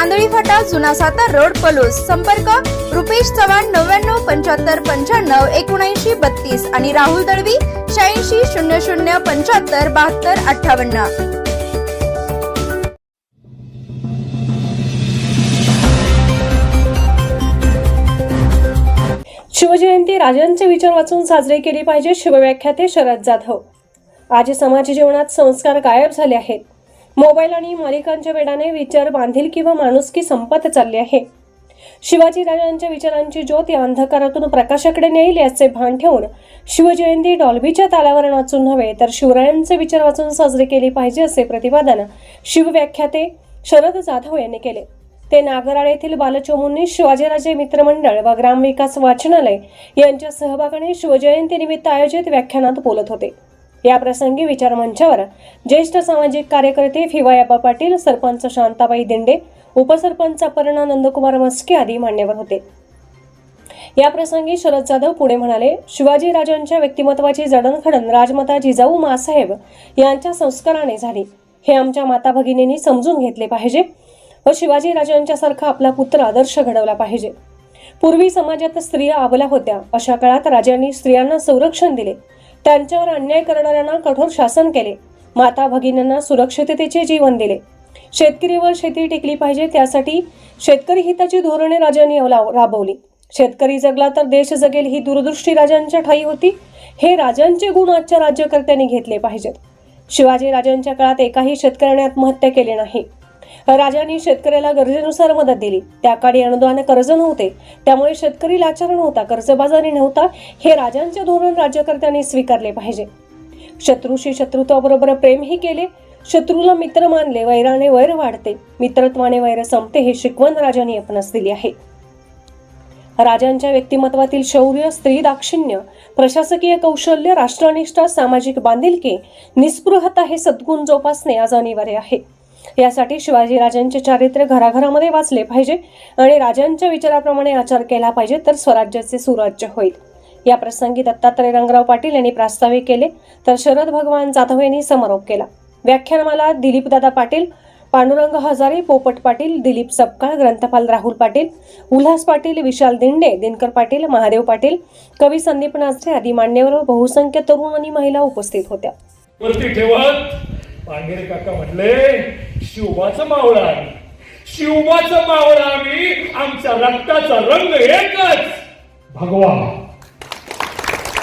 Andhali फाटा जुना Satara road Palus. संपर्क रुपेश चव्हाण नव्याण्णव पंच्याहत्तर पंच्याण्णव एकोणऐंशी बत्तीस आणि राहुल दळवी शहाऐंशी शून्य शून्य पंच्याहत्तर बहात्तर अठ्ठावन्न. शिवजयंती राजांचे विचार वाचून साजरे केली पाहिजे शिवव्याख्याते शरद जाधव. आज समाज जीवनात संस्कार गायब झाले आहेत. मोबाईल आणि मालिकांच्या वेडाने विचार बांधील किंवा माणुसकी संपत चालली आहे. शिवाजी राजांच्या विचारांची ज्योत या अंधकारातून प्रकाशाकडे नेईल याचे भान ठेवून शिवजयंती डॉल्बीच्या तालावर नाचून नव्हे तर शिवरायांचे विचार वाचून साजरी केली पाहिजे असे प्रतिपादन शिवव्याख्याते शरद जाधव यांनी केले. ते नागराळ येथील बालचोमुंनी शिवाजीराजे मित्रमंडळ व ग्रामविकास वाचनालय यांच्या सहभागाने शिवजयंती निमित्त आयोजित व्याख्यानात बोलत होते. या प्रसंगी विचारमंचावर ज्येष्ठ सामाजिक कार्यकर्ते फिवायाबा पाटील सरपंच शांताबाई दिंडे उपसरपंच अपर्णा नंदकुमार मस्के आदी मान्यवर होते. या प्रसंगी शरद जाधव पुढे म्हणाले शिवाजी राजांच्या व्यक्तिमत्वाची जडणघडण राजमाता जिजाऊ मासाहेब यांच्या संस्काराने झाली. हे आमच्या माता भगिनींनी समजून घेतले पाहिजे व शिवाजी सारखा आपला पुत्र आदर्श घडवला पाहिजे. पूर्वी समाजात स्त्रिया अबला होत्या. अशा काळात राजांनी स्त्रियांना संरक्षण दिले. त्यांच्यावर अन्याय करणाऱ्यांना कठोर शासन केले. माता भगिनींना सुरक्षिततेचे जीवन दिले. शेतकरीवर शेती टिकली पाहिजे त्यासाठी शेतकरी हिताची धोरणे राजांनी राबवली. शेतकरी जगला तर देश जगेल ही दूरदृष्टी राजांच्या ठाई होती. हे राजांचे गुण आजच्या राज्यकर्त्यांनी घेतले पाहिजेत. शिवाजी राजांच्या काळात एकाही शेतकऱ्याने आत्महत्या केली नाही. राजांनी शेतकऱ्याला गरजेनुसार मदत दिली. त्या काळी अनुदान कर्ज नव्हते. त्यामुळे शेतकरी लाचार नव्हता कर्जबाजारी नव्हता हे राजांचे धोरण राज्यकर्त्यांनी स्वीकारले पाहिजे. शत्रूशी शत्रुत्वाबरोबर प्रेमही केले. शत्रूला मित्र मानले वैराने वैर वाढते. मित्रत्वाने वैर संपते हे शिकवण राजांनी आपणास दिली आहे. राजांच्या व्यक्तिमत्वातील शौर्य स्त्री दाक्षिण्य प्रशासकीय कौशल्य राष्ट्रनिष्ठा सामाजिक बांधिलकी निस्पृहता हे सद्गुण जोपासणे आज अनिवार्य आहे. यासाठी शिवाजी राजांचे चारित्र्य घराघरामध्ये वाचले पाहिजे आणि राजांच्या विचाराप्रमाणे आचार केला पाहिजे तर स्वराज्याचे सुराज्य होईल. या प्रसंगी दत्तात्रय रंगराव पाटील यांनी प्रास्ताविक केले तर शरद भगवान जाधव यांनी समारोप केला. व्याख्यानमाला दिलीपदादा पाटील पांडुरंग हजारे पोपट पाटील दिलीप सपकाळ ग्रंथपाल राहुल पाटील उल्हास पाटील विशाल दिंडे दिनकर पाटील महादेव पाटील कवी संदीप नाचरे आदी मान्यवर बहुसंख्य तरुण आणि महिला उपस्थित होत्या. ठेवत. पांढरे काका म्हटले शिवबाचं मावळा आम्ही. शिवबाचं मावळा आम्ही. आमच्या रक्ताचा रंग एकच. भगवा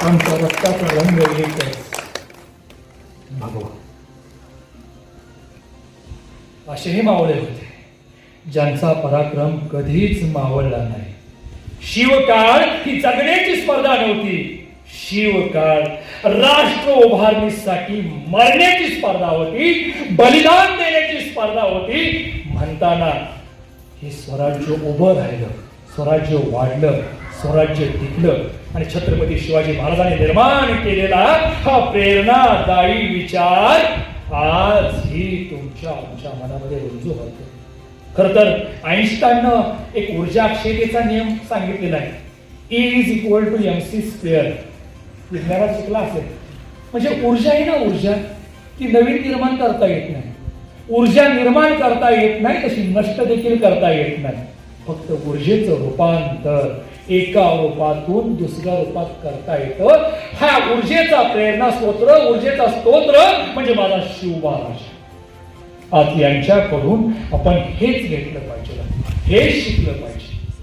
आमच्या रक्ताचा रंग एकच. भगवा असेही मावळे होते ज्यांचा पराक्रम कधीच मावळला नाही. शिवकाळ ही जगण्याची स्पर्धा नव्हती. शिवकाळ. राष्ट्र उभारणीसाठी मरण्याची स्पर्धा होती बलिदान देण्याची स्पर्धा होती. म्हणताना हे स्वराज्य उभं राहिलं स्वराज्य वाढलं स्वराज्य टिकलं आणि छत्रपती शिवाजी महाराजांनी निर्माण केलेला हा प्रेरणादायी विचार आजही तुमच्या आमच्या मनामध्ये रुजू होतो खर तर आईन्स्टाईननं एक ऊर्जा क्षेत्रेचा नियम सांगितलेला आहे. Is equal to M C square विज्ञानात शिकला असेल म्हणजे ऊर्जा आहे ना ऊर्जा ती नवीन निर्माण करता येत नाही. ऊर्जा निर्माण करता येत नाही तशी नष्ट देखील करता येत नाही. फक्त ऊर्जेचं रूपांतर एका रूपातून दुसऱ्या रूपात करता येतं. हा ऊर्जेचा प्रेरणा स्तोत्र ऊर्जेचा स्तोत्र म्हणजे माझा शिव महाराज आज यांच्याकडून आपण हेच घेतलं पाहिजे. हेच शिकलं पाहिजे.